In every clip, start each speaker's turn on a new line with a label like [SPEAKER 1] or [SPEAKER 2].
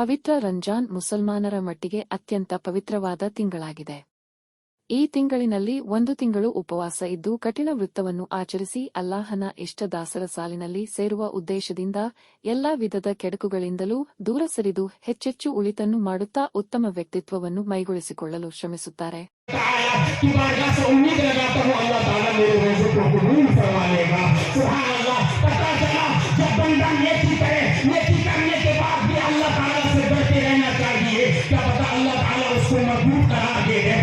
[SPEAKER 1] ಪವಿತ್ರ ರಂಜಾನ್ ಮುಸಲ್ಮಾನರ ಮಟ್ಟಿಗೆ ಅತ್ಯಂತ ಪವಿತ್ರವಾದ ತಿಂಗಳಾಗಿದೆ. ಈ ತಿಂಗಳಿನಲ್ಲಿ ಒಂದು ತಿಂಗಳು ಉಪವಾಸ ಇದ್ದು ಕಠಿಣ ವೃತ್ತವನ್ನು ಆಚರಿಸಿ ಅಲ್ಲಾಹನ ಇಷ್ಟದಾಸರ ಸಾಲಿನಲ್ಲಿ ಸೇರುವ ಉದ್ದೇಶದಿಂದ ಎಲ್ಲಾ ವಿಧದ ಕೆಡಕುಗಳಿಂದಲೂ ದೂರ ಸರಿದು ಹೆಚ್ಚೆಚ್ಚು ಉಳಿತನ್ನು ಮಾಡುತ್ತಾ ಉತ್ತಮ ವ್ಯಕ್ತಿತ್ವವನ್ನು ಮೈಗೊಳಿಸಿಕೊಳ್ಳಲು ಶ್ರಮಿಸುತ್ತಾರೆ.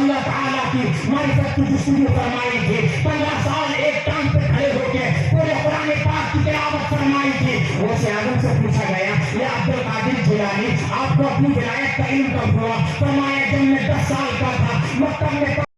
[SPEAKER 2] अल्लाह ताला की मारिफत की जिस्म फरमाई थी पंद्रह साल एक टांग पे खड़े होके पूरे कुरान पाक की तिलावत फरमाई थी वो से से पूछा गया. ये अब्दुल कादिर जिलानी आपको अपनी विलायत का इल्म कब हुआ. फरमाया जब मैं दस साल का था. मक्का में